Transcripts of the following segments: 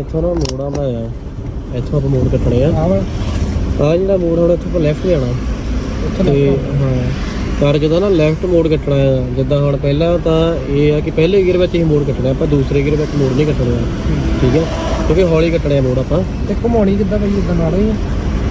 ਇੱਥੋਂ ਨਾ ਮੋੜ ਆਉਂਦਾ ਆ ਇੱਥੋਂ ਆਪਾਂ ਮੋੜ ਕੱਟਣੇ ਆ। ਆ ਜਿਹੜਾ ਮੋੜ ਹੁਣ ਇੱਥੋਂ ਆਪਾਂ ਲੈਫਟ ਜਾਣਾ। ਤੇ ਹਾਂ ਪਰ ਜਦੋਂ ਨਾ ਲੈਫਟ ਮੋੜ ਕੱਟਣਾ ਆ ਜਿੱਦਾਂ ਹੁਣ ਪਹਿਲਾਂ ਤਾਂ ਇਹ ਆ ਕਿ ਪਹਿਲੇ ਗੇਅਰ ਵਿੱਚ ਹੀ ਮੋੜ ਕੱਟਣਾ ਆਪਾਂ ਦੂਸਰੇ ਗੇਅਰ ਵਿੱਚ ਮੋੜ ਨਹੀਂ ਕੱਟਣਾ ਠੀਕ ਹੈ ਕਿਉਂਕਿ ਹੌਲੀ ਕੱਟਣੇ ਆ ਮੋੜ ਆਪਾਂ। ਤੇ ਘੁਮਾਉਣੀ ਕਿੱਦਾਂ ਬਈ ਇਦਾਂ ਨਾਲ ਹੀ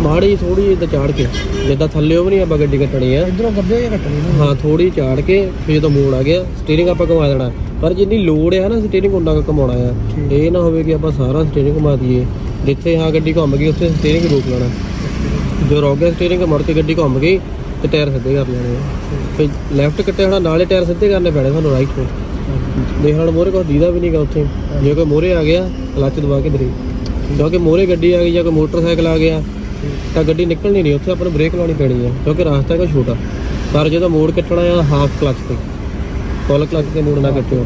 ਮਾੜੀ ਥੋੜੀ ਜਿੱਦਾਂ ਚਾੜ ਕੇ। ਜਿੱਦਾਂ ਥੱਲੇ ਵੀ ਨਹੀਂ ਆਪਾਂ ਗੱਡੀ ਕੱਟਣੀ ਆ। ਇਧਰੋਂ ਗੱਬੇ ਜਾਂ ਕੱਟਣੀ ਨਾ। ਹਾਂ ਥੋੜੀ ਚਾੜ ਕੇ ਫਿਰ ਜਦੋਂ ਮੋੜ ਆ ਗਿਆ। ਸਟੀਅਰਿੰਗ ਆਪਾਂ ਘੁਮਾ ਦੇਣਾ। ਪਰ ਜਿੰਨੀ ਲੋਡ ਹੈ ਨਾ ਸਟੀਅਰਿੰਗ ਉਹਨਾਂ ਕੁ ਘੁਮਾਉਣਾ ਆ। ਇਹ ਨਾ ਹੋਵੇ ਕਿ ਆਪਾਂ ਸਾਰਾ ਸਟੀਅਰਿੰਗ ਘੁਮਾ ਦਈਏ। ਜਿੱਥੇ ਹਾਂ ਗੱਡੀ ਘੁੰਮ ਗਈ ਉੱਥੇ ਸਟੀਅਰਿੰਗ ਰੋਕ ਲੈਣਾ। ਜੋ ਰੋਕ ਗਿਆ ਸਟੀਅਰਿੰਗ ਮੁੜ ਕੇ ਗੱਡੀ ਘੁੰਮ ਗਈ ਤੇ ਟਾਇਰ ਸਿੱਧੇ ਕਰ ਲੈਣੇ ਆ। ਫਿਰ ਲੈਫਟ ਕੱਟੇ ਹੋਣਾ ਨਾਲੇ ਟਾਇਰ ਸਿੱਧੇ ਕਰਨੇ ਪੈਣੇ ਸਾਨੂੰ ਰਾਈਟ ਤੋਂ। ਦੇਖ ਹੁਣ ਮੋਰੇ ਕੋਈ ਦੀਦਾ ਵੀ ਨਹੀਂਗਾ ਉੱਥੇ। ਜੇ ਕੋਈ ਮੋਰੇ ਆ ਗਿਆ ਕਲੱਚ ਦਬਾ ਕੇ ਦਰੀ। ਕਿਉਂਕਿ ਮੋਰੇ ਗੱਡੀ ਆ ਗਈ ਜਾਂ ਕੋਈ ਮੋਟਰਸਾਈਕਲ ਆ ਗਿਆ ਤਾਂ ਗੱਡੀ ਨਿਕਲਣੀ ਨਹੀਂ ਉੱਥੇ ਆਪਾਂ ਨੂੰ ਬ੍ਰੇਕ ਲਾਉਣੀ ਪੈਣੀ ਹੈ ਕਿਉਂਕਿ ਰਾਸਤਾ ਹੈਗਾ ਛੋਟਾ। ਪਰ ਜਦੋਂ ਮੋੜ ਕੱਟਣਾ ਆ ਹਾਫ ਕਲੱਚ ਤੇ। ਫੁੱਲ ਕਲੱਚ ਤੇ ਮੋੜ ਨਾ ਕੱਟਿਓ।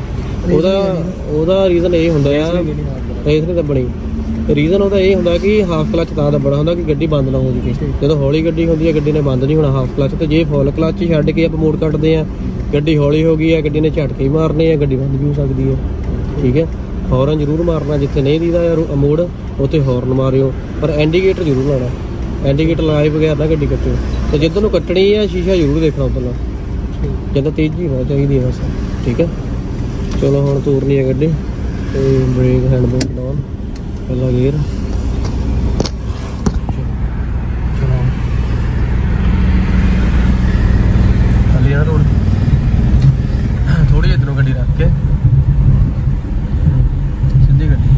ਉਹਦਾ ਉਹਦਾ ਰੀਜ਼ਨ ਇਹ ਹੁੰਦਾ ਆ ਰੇਸ ਨਹੀਂ ਦੱਬਣੀ ਰੀਜ਼ਨ ਉਹਦਾ ਇਹ ਹੁੰਦਾ ਕਿ ਹਾਫ ਕਲੱਚ ਤਾਂ ਦੱਬਣਾ ਹੁੰਦਾ ਕਿ ਗੱਡੀ ਬੰਦ ਨਾ ਹੋ ਜਾਵੇ। ਜਦੋਂ ਹੌਲੀ ਗੱਡੀ ਹੁੰਦੀ ਹੈ ਗੱਡੀ ਨੇ ਬੰਦ ਨਹੀਂ ਹੋਣਾ ਹਾਫ ਕਲੱਚ ਤੇ। ਜੇ ਫੁੱਲ ਕਲੱਚ ਛੱਡ ਕੇ ਆਪਾਂ ਮੋੜ ਕੱਟਦੇ ਆ ਗੱਡੀ ਹੌਲੀ ਹੋ ਗਈ ਹੈ ਗੱਡੀ ਨੇ ਝਟਕੇ ਮਾਰਨੇ ਆ ਗੱਡੀ ਬੰਦ ਵੀ ਹੋ ਸਕਦੀ ਹੈ ਠੀਕ ਹੈ? ਹੌਰਨ ਜ਼ਰੂਰ ਮਾਰਨਾ, ਜਿੱਥੇ ਨਹੀਂ ਦੀਦਾ ਯਾਰ ਮੋੜ ਉੱਥੇ ਹੌਰਨ ਮਾਰਿਓ। ਪਰ ਇੰਡੀਕੇਟਰ ਜ਼ਰੂਰ ਲਾਉਣਾ। ਇੰਡੀਕੇਟਰ ਲਾਏ ਬਗੈਰ ਨਾ ਗੱਡੀ ਕੱਟਿਓ। ਤੇ ਜਿੱਦਾਂ ਨੂੰ ਕੱਟਣੀ ਹੈ ਸ਼ੀਸ਼ਾ ਜ਼ਰੂਰ ਦੇਖਣਾ ਉਧਰਲਾ ਜਦੋਂ ਤੇਜ਼ੀ ਹੋਣਾ ਚਾਹੀਦੀ ਹੈ ਬਸ। ਠੀਕ ਹੈ ਚਲੋ ਹੁਣ ਤੋਰਨੀ ਹੈ ਗੱਡੀ। ਤੇ ਬ੍ਰੇਕ ਹੈਂਡ ਬ੍ਰੇਕ ਡਾਊਨ ਪਹਿਲਾ ਗੇਅਰ ਚਲੋ ਖਾਲੀ ਆ ਰੋਡ ਥੋੜੀ ਇਧਰੋਂ ਗੱਡੀ ਰੱਖ ਕੇ ਸਿੱਧੀ ਗੱਡੀ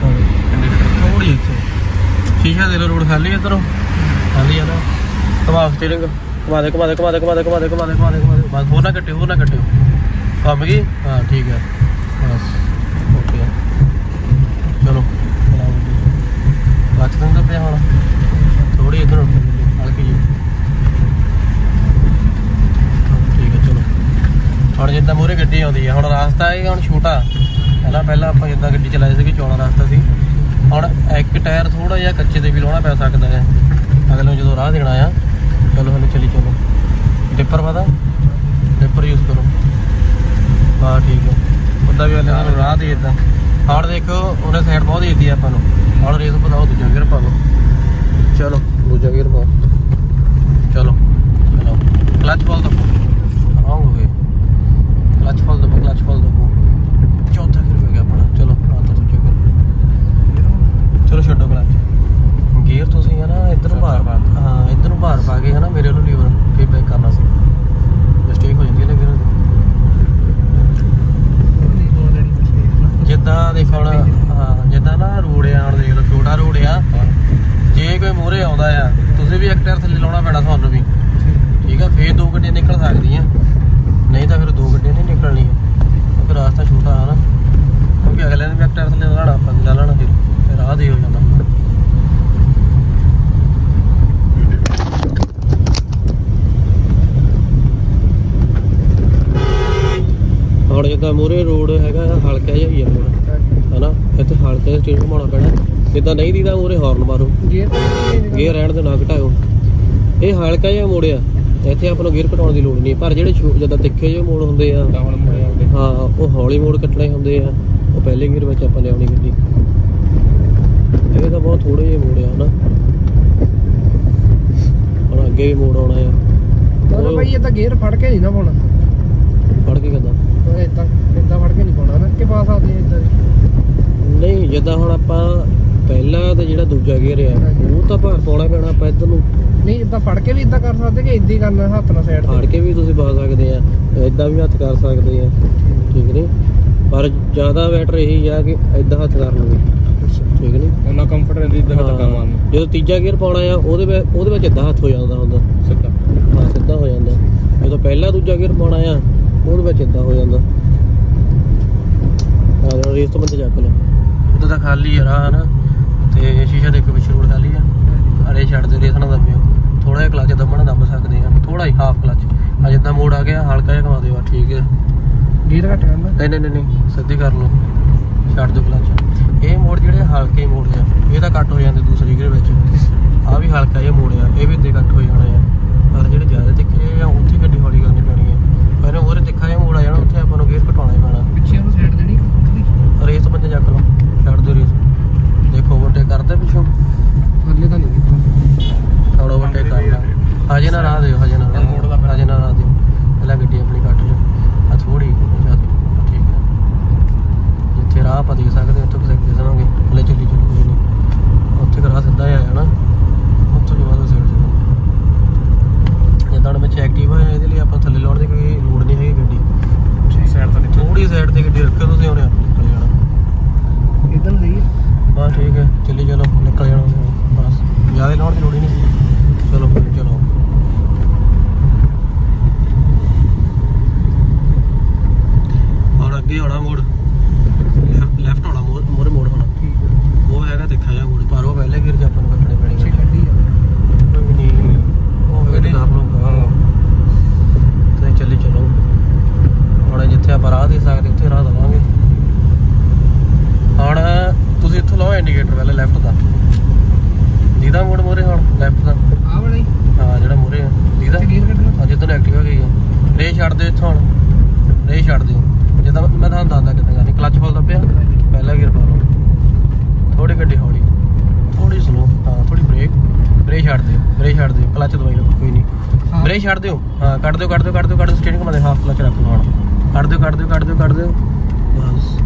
ਥੋੜੀ ਇੱਥੇ ਸ਼ੀਸ਼ਾ ਦੇ ਲੋ ਰੋਡ ਖਾਲੀ ਇਧਰੋਂ। ਖਾਲੀ ਆ ਨਾ। ਕਮਾ ਸਟੀਅਰਿੰਗ ਕਮਾ ਦੇ ਕਮਾ ਦੇ ਕਮਾ ਦੇ ਕਮਾ ਦੇ ਕਮਾ ਦੇ ਕਮਾ ਦੇ ਕਮਾ ਦੇ ਕਮਾ ਦੇ। ਬਸ ਹੋਰ ਨਾ ਕੱਟਿਓ, ਹੋਰ ਨਾ ਕੱਟਿਓ। ਕੰਮ ਗਈ ਹਾਂ, ਠੀਕ ਹੈ ਬਸ, ਓਕੇ। ਚਲੋ। ਲੱਚ ਦਿੰਦਾ ਪਿਆ ਹੁਣ। ਥੋੜੀ ਇਧਰ। ਹਲਕੀ ਜੀ ਠੀਕ ਹੈ ਚਲੋ। ਹੁਣ ਜਿੱਦਾਂ ਮੂਰੇ ਗੱਡੀ ਆਉਂਦੀ ਹੈ ਹੁਣ ਰਾਸਤਾ ਇਹ ਹੁਣ ਛੋਟਾ। ਪਹਿਲਾਂ ਪਹਿਲਾਂ ਆਪਾਂ ਜਿੱਦਾਂ ਗੱਡੀ ਚਲਾਈ ਸੀ ਚੌੜਾ ਰਸਤਾ ਸੀ। ਹੁਣ ਇੱਕ ਟਾਇਰ ਥੋੜਾ ਜਿਹਾ ਕੱਚੇ ਤੇ ਵੀ ਲਾਉਣਾ ਪੈ ਸਕਦਾ ਹੈ। ਅਗਲੇ ਨੂੰ ਜਦੋਂ ਰਾਹ ਦੇਣਾ ਆ ਚਲੋ ਹਲੇ ਚਲੀ ਚਲੋ। ਡਿੱਪਰ ਪਤਾ ਡਿੱਪਰ ਯੂਜ਼ ਕਰੋ। ਹਾਂ, ਠੀਕ ਹੈ। ਉਹਦਾ ਵੀ ਹਲੇ ਸਾਨੂੰ ਰਾਹ ਦੇ ਦਿੱਤਾ ਹੁਣ ਦੇਖੋ, ਉਹਨੇ ਸਾਈਡ ਬਹੁਤ ਦੇ ਦਿੱਤੀ ਆਪਾਂ ਨੂੰ। ਹੁਣ ਰੇਸ ਪਤਾਓ ਦੂਜਾ ਗੇਅਰ ਪਾ ਲਓ। ਚਲੋ, ਦੂਜਾ ਗੇਅਰ ਪਾਓ। ਚਲੋ ਚਲੋ। ਕਲਚ ਫੋਲ ਦਬੋ ਰੌਂਗ ਹੋ ਗਏ। ਕਲਚ ਫੋਲ ਦਬੋ ਕਲਚ ਫੋਲ ਦਬੋ ਚੌਥਾ ਗੇਅਰ ਪੈ ਗਿਆ ਆਪਣਾ ਚਲੋ ਆ ਤਾਂ ਦੂਜਾ ਗੇਅਰ ਚਲੋ ਛੱਡੋ ਕਲਚ ਗੇਅਰ ਤੁਸੀਂ ਹੈ ਨਾ ਇੱਧਰ ਨੂੰ ਭਾਰ ਪਾ ਹਾਂ ਇੱਧਰ ਨੂੰ ਭਾਰ ਪਾ ਕੇ ਹੈ ਨਾ ਮੇਰੇ ਨੂੰ ਲੀਵਰ ਫੀਡਬੈਕ ਕਰਨਾ ਸੀ ਮਿਸਟੇਕ ਹੋ ਜਾਂਦੀ ਹੈ ਨਾ ਗੇਅਰ ਦੀ ਜਿੱਦਾਂ ਦੇਖ ਹੁਣ ਹਾਂ ਜਿੱਦਾਂ ਨਾ ਰੋਡ ਆ ਹੁਣ ਦੇਖ ਲਓ ਛੋਟਾ ਰੋਡ ਆ ਜੇ ਕੋਈ ਮੂਹਰੇ ਆਉਂਦਾ ਆ ਤੁਸੀਂ ਵੀ ਇੱਕ ਟਾਇਰ ਥੱਲੇ ਲਾਉਣਾ ਪੈਣਾ ਤੁਹਾਨੂੰ ਵੀ। ਠੀਕ ਆ ਫੇਰ ਦੋ ਗੱਡੀਆਂ ਨਿਕਲ ਸਕਦੀਆਂ। ਨਹੀਂ ਤਾਂ ਫਿਰ ਦੋ ਗੱਡੀਆਂ ਨਹੀਂ ਨਿਕਲਣੀਆਂ। ਕਿਉਂਕਿ ਰਾਸਤਾ ਛੋਟਾ ਆ ਨਾ। ਕਿਉਂਕਿ ਅਗਲੇ ਨੇ ਵੀ ਟਾਇਰ ਥੱਲੇ ਲਾਣਾ ਆਪਾਂ ਲਾ ਲੈਣਾ ਫਿਰ। ਫਿਰ ਆਹ ਦੇ ਹੋ ਜਾਂਦਾ ਹੁਣ ਜਿੱਦਾਂ ਮੂਹਰੇ ਰੋਡ ਹੈਗਾ ਹਲਕਾ ਜਿਹਾ ਹੀ ਆ ਮੂਹਰੇ। ਹਨਾ? ਇੱਥੇ ਹਲਕਾ ਜਿਹਾ ਸਟੀਅਰਿੰਗ ਘੁਮਾਉਣਾ ਪੈਣਾ। ਜਿੱਦਾਂ ਨਹੀਂ ਦੀਦਾ ਮੂਹਰੇ ਹਾਰਨ ਮਾਰੋ। ਗੇਅਰ ਰਹਿਣ ਦੇ ਨਾ ਘਟਾਓ। ਇਹ ਹਲਕਾ ਜਿਹਾ ਮੋੜਿਆ ਇੱਥੇ ਆਪਾਂ ਨੂੰ ਗੇਅਰ ਘਟਾਉਣ ਦੀ ਲੋੜ ਨਹੀਂ। ਪਰ ਜਿਹੜੇ ਜਿੱਦਾਂ ਤਿੱਖੇ ਜਿਹੇ ਮੋੜ ਹੁੰਦੇ ਆ ਡਾਊਨ ਹਾਂ ਉਹ ਹੌਲੀ ਮੋੜ ਕੱਟਣੇ ਹੁੰਦੇ ਆ ਉਹ ਪਹਿਲੇ ਗੇਅਰ ਵਿੱਚ ਆਪਾਂ ਲਿਆਉਣੀ ਗੱਡੀ ਇਹ ਤਾਂ ਬਹੁਤ ਥੋੜੇ ਜਿਹੇ ਮੋੜ ਆ ਹਨਾ। ਹੁਣ ਅੱਗੇ ਵੀ ਮੋੜ ਆਉਣਾ ਆ। ਭਾਈ ਇਹ ਤਾਂ ਗੇਅਰ ਫੜ ਕੇ ਨਹੀਂ ਨਾ ਪਾਉਣਾ। ਫੜ ਕੇ ਕਿੱਦਾਂ? ਇਦਾਂ ਇਦਾਂ ਫੜ ਕੇ ਨਹੀਂ ਪਾਉਣਾ ਨਾ ਕਿ ਪਾ ਸਕਦੇ ਆ ਇਦਾਂ ਨਹੀਂ ਜਿੱਦਾਂ ਹੁਣ ਆਪਾਂ ਪਹਿਲਾ ਤੇ ਜਿਹੜਾ ਦੂਜਾ ਗੇਅਰ ਆ ਉਹ ਤਾਂ ਭਾਰ ਪਾਉਣਾ ਪੈਣਾ ਆਪਾਂ ਇੱਧਰ ਨੂੰ। ਨਹੀਂ ਇਦਾਂ ਫੜ ਕੇ ਵੀ ਇਦਾਂ ਕਰ ਸਕਦੇ ਕਿ ਇਦਾਂ ਹੀ ਕਰਨਾ ਹੱਥ ਨਾਲ ਸਾਈਡ ਫਾੜ ਕੇ ਵੀ ਤੁਸੀਂ ਪਾ ਸਕਦੇ ਆ ਇਦਾਂ ਵੀ ਹੱਥ ਕਰ ਸਕਦੇ ਆ। ਠੀਕ ਨਹੀਂ ਪਰ ਜ਼ਿਆਦਾ ਬੈਟਰ ਇਹੀ ਆ ਕਿ ਇਦਾਂ ਹੱਥ ਕਰ ਲਓਗੇ ਠੀਕ ਨਹੀਂ ਉਹਨਾਂ ਕੰਫਰਟ ਰਹਿੰਦੀ ਇਦਾਂ ਹਾਂ। ਜਦੋਂ ਤੀਜਾ ਗੇਅਰ ਪਾਉਣਾ ਆ ਉਹਦੇ ਵਿੱਚ ਉਹਦੇ ਵਿੱਚ ਇਦਾਂ ਹੱਥ ਹੋ ਜਾਂਦਾ ਹੁੰਦਾ। ਸਿੱਧਾ। ਹਾਂ ਸਿੱਧਾ ਹੋ ਜਾਂਦਾ। ਜਦੋਂ ਪਹਿਲਾ ਦੂਜਾ ਗੇਅਰ ਪਾਉਣਾ ਆ ਉਹਦੇ ਵਿੱਚ ਇਦਾਂ ਹੋ ਜਾਂਦਾ। ਆ ਰੇਸ ਤੋਂ ਬੰਦੇ ਚੱਕ ਲਓ। ਉਦੋਂ ਤਾਂ ਖਾਲੀ ਆ। ਰਾਹ ਨਾ ਭਾਈ ਹਾਫ ਕਲਚ ਆ ਜਿੱਦਾਂ ਮੋੜ ਆ ਗਿਆ ਹਲਕਾ ਜਿਹਾ ਘੁਮਾ ਦਿਓ ਆ ਠੀਕ ਹੈ। ਗੀਅਰ ਘੱਟ ਕਰਨਾ ਨਹੀਂ ਨਹੀਂ ਨਹੀਂ ਸਿੱਧੀ ਕਰ ਲਓ। ਛੱਡ ਦਿਓ ਕਲਚ ਇਹ ਮੋੜ ਜਿਹੜੇ ਹਲਕੇ ਮੋੜ ਆ ਇਹ ਤਾਂ ਕੱਟ ਹੋ ਜਾਂਦੇ ਦੂਸਰੀ ਗੇਅਰ ਵਿੱਚ। ਆ ਵੀ ਹਲਕਾ ਜਿਹਾ ਮੋੜ ਆ ਇਹ ਵੀ ਦੇ ਕੱਟ ਹੋ ਜਾਣਾ ਆ। ਪਰ ਜਿਹੜੇ ਜ਼ਿਆਦਾ ਤਿੱਖੇ ਆ ਉੱਥੇ ਗੱਡੀ ਹੌਲੀ ਕਰਨੀ ਪੈਣੀ ਆ। ਪਰ ਉਹਦੇ ਤਿੱਖਾ ਜਿਹਾ ਮੋੜ ਆ ਜਾਣਾ ਉੱਥੇ ਆਪਾਂ ਨੂੰ ਗੇਅਰ ਘਟਾਉਣਾ ਪੈਣਾ। ਪਿੱਛੇ ਨੂੰ ਸਾਈਡ ਦੇਣੀ ਰੇਸ ਬੰਦੇ ਚੱਕ ਲਓ ਛੱਡ ਦਿਓ ਰੇਸ। ਦੇਖੋ ਓਵਰਟੇਕ ਕਰਦੇ ਪਿੱਛੋਂ। ਥੱਲੇ ਤਾਂ ਨਹੀਂ ਕੀਤਾ। ਥੋੜਾ ਓਵਰਟੇਕ ਕਰਨਾ। ਹਜੇ ਨਾ ਰਾਹ ਦਿਓ, ਹਜੇ ਨਾ ਹਜੇ ਨਾ ਰਾਹ ਦਿਓ। ਪਹਿਲਾਂ ਗੱਡੀ ਆਪਣੀ ਕੱਟ ਲਓ। ਆ ਥੋੜੀ ਠੀਕ ਹੈ। ਜਿੱਥੇ ਰਾਹ ਪਾ ਦੇ ਸਕਦੇ ਉੱਥੇ ਕਿਸੇ ਦੇ ਸਮਾਂਗੇ ਲੈ ਚੱਲੀ ਚੱਲੀ ਨਹੀਂ। ਉੱਥੇ ਰਾਹ ਸਿੱਧਾ ਆ ਜਾਣਾ। ਉੱਥੋਂ ਦੀ ਬਾਅਦ ਸਿਰ ਜਾਣਾ। ਜਿੱਦਾਂ ਵਿੱਚ ਐਕਟਿਵ ਹੋਇਆ, ਇਹਦੇ ਲਈ ਆਪਾਂ ਅੱਗੇ ਆਉਣਾ ਮੋੜ। ਲੈਫਟ ਆਉਣਾ ਮੋੜ ਮੋੜ ਹੋਣਾ। ਠੀਕ ਉਹ ਹੈਗਾ ਦੇਖਿਆ ਜਾ ਮੋੜ। ਪਰ ਉਹ ਪਹਿਲੇ ਗਿਰ ਜਾ ਆਪਾਂ ਨੂੰ ਕੱਟਣੇ ਪੈਣੀ ਗੱਡੀ ਆ। ਕੋਈ ਨਹੀਂ ਉਹ ਗੱਡੀ ਦਾ ਆਪਣਾ ਤੇ ਚੱਲੀ ਚਲੋ। ਹੁਣ ਜਿੱਥੇ ਆਪਾਂ ਰਾਹ ਦੇ ਸਕਦੇ ਉੱਥੇ ਰਾਹ ਦਵਾਂਗੇ। ਹੁਣ ਤੁਸੀਂ ਇੱਥੋਂ ਲਾਓ ਇੰਡੀਕੇਟਰ ਪਹਿਲੇ ਲੈਫਟ ਦਾ। ਦੀਦਾ ਮੋੜ ਮੋਰੇ ਹੁਣ ਲੈਫਟ ਦਾ। ਆ ਵਾਲਾ ਹੀ। ਜਿਹੜਾ ਮੋਰੇ ਆ। ਤੇ ਗੇਅਰ ਕੱਢਣਾ। ਆ ਜਿੱਦਾਂ ਐਕਟਿਵਾ ਗਈ ਆ। ਰੇ ਛੱਡ ਦਿਓ ਇੱਥੋਂ ਹੁਣ। ਰੇ ਛੱਡ ਦਿਓ ਜਿੱਦਾਂ ਮੈਂ ਤੁਹਾਨੂੰ ਦੱਸਦਾ ਕਿੱਦਾਂ ਕਰਨੀ। ਕਲੱਚ ਫੁੱਲ ਦੱਬਿਆ ਪਹਿਲਾ ਗੇਅਰ ਪਾ ਲਓ। ਥੋੜੀ ਗੱਡੀ ਹੌਲੀ। ਥੋੜੀ ਸਲੋ ਹਾਂ ਥੋੜੀ ਬ੍ਰੇਕ ਬ੍ਰੇਕ ਛੱਡ ਦਿਓ ਬ੍ਰੇਕ ਛੱਡ ਦਿਓ। ਕਲੱਚ ਦਵਾਈ ਰੱਖੋ ਕੋਈ ਨਹੀਂ। ਬ੍ਰੇਕ ਛੱਡ ਦਿਓ। ਹਾਂ ਕੱਢ ਦਿਓ ਕੱਢ ਦਿਓ ਕੱਢ ਦਿਓ ਕੱਢ ਦਿਓ। ਸਟੇਰਿੰਗ ਮਾਦੇ ਹਾਫ ਕਲੱਚ ਰੱਖ ਲਓ ਹੁਣ। ਕੱਢ ਦਿਓ ਕੱਢ ਦਿਓ ਕੱਢ ਦਿਓ ਕੱਢ ਦਿਓ। ਬਸ।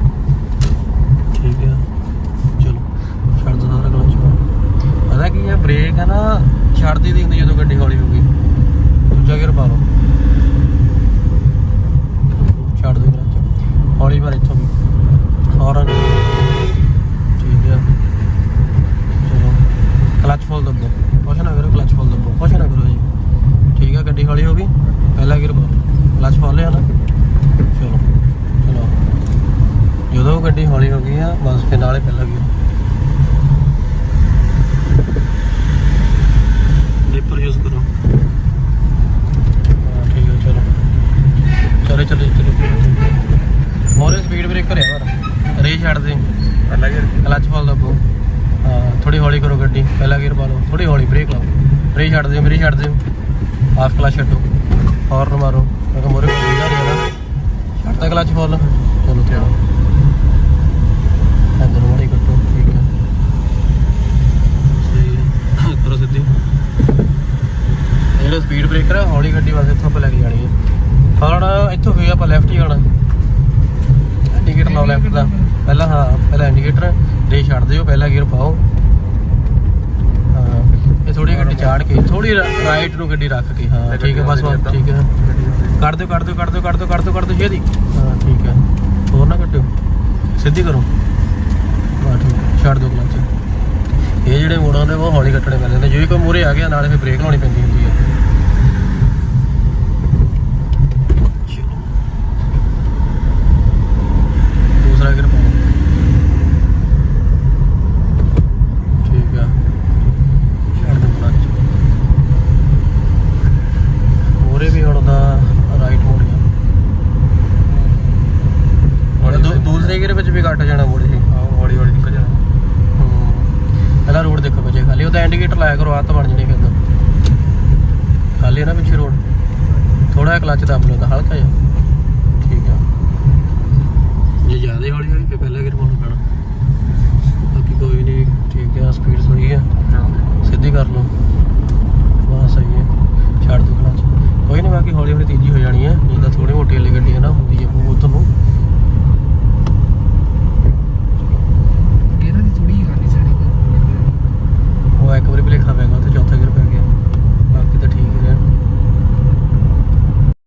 ਠੀਕ ਹੈ ਚਲੋ ਛੱਡ ਦਿਓ ਸਾਰਾ ਕਲੱਚ ਪਤਾ ਕੀ ਹੈ ਬ੍ਰੇਕ ਹੈ ਨਾ ਛੱਡਦੀ ਦੀ ਹੁੰਦੀ ਜਦੋਂ ਗੱਡੀ ਹੌਲੀ ਹੋ ਗਈ। ਦੂਜਾ ਗੇਅਰ ਪਾ ਲਓ ਛੱਡ ਦਿਓ ਕਲੱਚ ਹੌਲੀ ਵਾਰ ਇੱਥੋਂ ਵੀ ਠੀਕ ਹੈ ਚਲੋ ਕਲਚ ਫੁੱਲ ਦੱਬੋ। ਕੁਛ ਨਾ ਕਰੋ ਕਲਚ ਫੁੱਲ ਦੱਬੋ। ਕੁਛ ਨਾ ਕਰੋ ਜੀ। ਠੀਕ ਹੈ ਗੱਡੀ ਹੌਲੀ ਹੋ ਗਈ। ਪਹਿਲਾ ਗੇਅਰ ਪਾਓ ਕਲਚ ਫੁੱਲ ਲਿਆ ਨਾ। ਚਲੋ ਚਲੋ। ਜਦੋਂ ਗੱਡੀ ਹੌਲੀ ਹੋ ਗਈ ਆ, ਬਸ ਫਿਰ ਨਾਲੇ ਪਹਿਲਾ ਗੇਅਰ ਡਿਪਰ ਯੂਜ਼ ਕਰੋ ਹਾਂ ਠੀਕ ਹੈ ਚਲੋ ਚਲੇ ਚਲੇ ਚਲੇ ਮੋਰੇ ਸਪੀਡ ਬ੍ਰੇਕਰ ਹੈ ਪਰ ਰੇ ਛੱਡ ਦੇ। ਪਹਿਲਾ ਗੇਅਰ ਕਲੱਚ ਫੁੱਲ ਦੱਬੋ। ਹਾਂ ਥੋੜੀ ਹੌਲੀ ਕਰੋ ਗੱਡੀ। ਪਹਿਲਾ ਗੇਅਰ ਪਾ ਲਓ। ਥੋੜੀ ਹੌਲੀ ਬ੍ਰੇਕ ਲਾਓ। ਰੇ ਛੱਡ ਦਿਓ ਮੇਰੀ ਛੱਡ ਦਿਓ। ਹਾਫ ਕਲੱਚ ਛੱਡੋ। ਹੌਰਨ ਮਾਰੋ। ਮੈਂ ਮੋਰੇ ਕੋਈ ਨਹੀਂ ਰਿਹਾ ਛੱਡਤਾ ਕਲੱਚ ਫੁੱਲ। ਚਲੋ ਥੋੜਾ ਅੰਦਰ ਮੋੜੀ ਕੱਟੋ ਠੀਕ ਹੈ ਕਰੋ ਸਿੱਧੀ। ਇਹ ਜਿਹੜਾ ਸਪੀਡ ਬ੍ਰੇਕਰ ਹੈ ਹੌਲੀ ਗੱਡੀ ਵਾਸਤੇ ਇੱਥੋਂ ਆਪਾਂ ਲੈ ਕੇ ਜਾਣੀ ਹੈ ਹੁਣ ਇੱਥੋਂ ਗਏ ਆਪਾਂ ਲੈਫਟ ਹੀ ਆਉਣਾ। ਇੰਡੀਕੇਟਰ ਲਾਓ ਲੈਫਟ ਦਾ। ਪਹਿਲਾਂ ਹਾਂ ਪਹਿਲਾਂ ਇੰਡੀਕੇਟਰ ਰੇ ਛੱਡ ਦਿਓ ਪਹਿਲਾ ਗੇਅਰ ਪਾਓ। ਹਾਂ ਇਹ ਥੋੜੀ ਗੱਡੀ ਚਾੜ ਕੇ ਥੋੜੀ ਰਾਈਟ ਨੂੰ ਗੱਡੀ ਰੱਖ ਕੇ। ਹਾਂ ਠੀਕ ਹੈ ਬਸ ਠੀਕ ਹੈ। ਕੱਢ ਦਿਓ ਕੱਢ ਦਿਓ ਕੱਢ ਦਿਓ ਕੱਢ ਦਿਓ ਕੱਢ ਦਿਓ ਕੱਢ ਦਿਓ ਛੇਤੀ। ਹਾਂ ਠੀਕ ਹੈ। ਹੋਰ ਨਾ ਕੱਟਿਓ ਸਿੱਧੀ ਕਰੋ। ਹਾਂ ਠੀਕ ਛੱਡ ਦਿਓ ਕਲੱਚ ਇਹ ਜਿਹੜੇ ਮੋੜਾਂ ਨੇ ਉਹ ਹੌਲੀ ਕੱਟਣੇ ਪੈਂਦੇ ਨੇ। ਜੇ ਕੋਈ ਮੂਰੇ ਆ ਗਿਆ ਨਾਲੇ ਫਿਰ ਬ੍ਰੇਕ ਲਾਉਣੀ ਪੈਂਦੀ ਹੁੰਦੀ ਹੈ। ਕਲਚ ਦਾ ਲਓ ਤਾਂ ਹਲਕਾ ਜਿਹਾ। ਠੀਕ ਆ। ਜੇ ਜ਼ਿਆਦਾ ਹੌਲੀ ਹੋਈ ਫਿਰ ਪਹਿਲਾਂ ਗਿਰ ਪਾਉਣਾ ਪੈਣਾ। ਬਾਕੀ ਕੋਈ ਨਹੀਂ ਠੀਕ ਆ ਸਪੀਡ ਸਹੀ ਆ। ਸਿੱਧੀ ਕਰ ਲਓ। ਬਸ ਸਹੀ